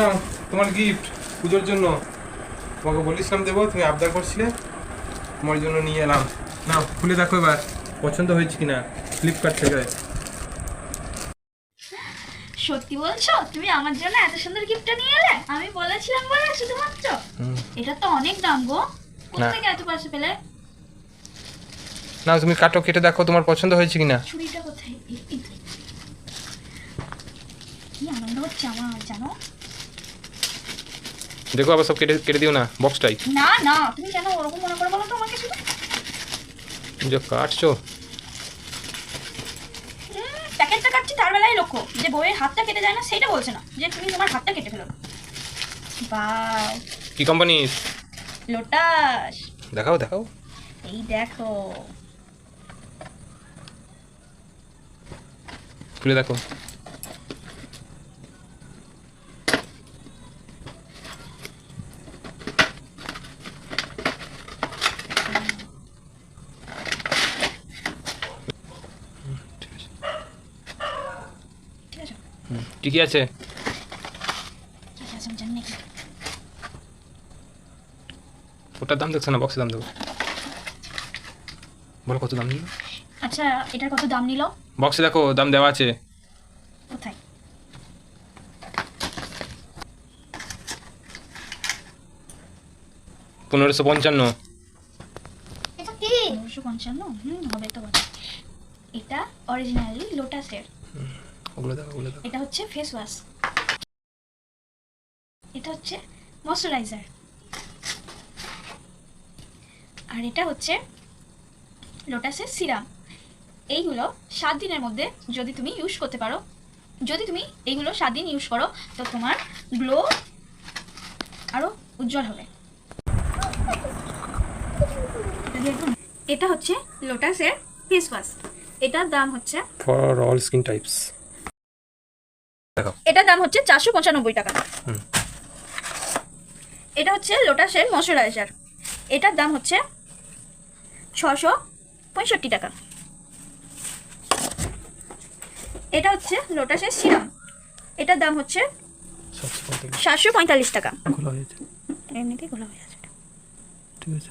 না তোমার গিফট পুজোর জন্য। তোমাকে বলেছিলাম দেবো তুমি আবদার করছিলে। তোমার জন্য নিয়ে এলাম। না খুলে দেখো এবার পছন্দ হয়েছে কিনা ফ্লিপকার্ট থেকে। সত্যি বলছো? তুমি আমার জন্য এত সুন্দর গিফটটা নিয়ে এলে? আমি বলেছিলাম বলে শুধুমাত্র? এটা তো অনেক দাম গো। কোথা থেকে এত পয়সা পেলে? না তুমি কাটো কেটে দেখো তোমার পছন্দ হয়েছে কিনা। ছুরিটা কোথায়। কি আনন্দ হচ্ছে আমার জানো দেখো আবার সব কেটে কেটে দিও না বক্সটাই না না তুমি কেন ওরকম মনে করে বলো তো আমাকে শুধু যে কাটছো প্যাকেটটা কাটছি তার বেলায় লক্ষ্য যে বইয়ের হাতটা কেটে যায় না সেটা বলছে না যে তুমি তোমার হাতটা কেটে ফেলো বাও কি কোম্পানির লোটাস দেখাও দেখাও এই দেখো খুলে দেখো ঠিক আছে। ওটার দাম দেখছ না? বক্সের দাম দেবো বলো কত দাম নিল? আচ্ছা এটার কত দাম নিল? বক্সে দেখো দাম দেওয়া আছে। কোথায়? পনেরোশো পঞ্চান্ন। পনেরোশো পঞ্চান্ন? হুম হবে তো এটা অরিজিনালি লোটাসের ওগুলো দেখো ওগুলো দেখো এটা হচ্ছে ফেস ওয়াশ এটা হচ্ছে ময়শ্চারাইজার আর এটা হচ্ছে লোটাসের সিরাম এইগুলো সাত দিনের মধ্যে যদি তুমি ইউজ করতে পারো যদি তুমি এইগুলো সাত দিন ইউজ করো তো তোমার গ্লো আরও উজ্জ্বল হবে। এটা হচ্ছে লোটাসের ফেস ওয়াশ এটার দাম হচ্ছে ফর অল স্কিন টাইপস এটার দাম হচ্ছে চারশো পঁচানব্বই টাকা। এটা হচ্ছে লোটাসের ময়শ্চারাইজার। এটার দাম হচ্ছে ছশো পঁয়ষট্টি টাকা। এটা হচ্ছে লোটাসের সিরাম। এটার দাম হচ্ছে সাতশো পঁয়তাল্লিশ। টাকা। খোলা এমনিতেই খোলা হয়ে আছে ঠিক আছে।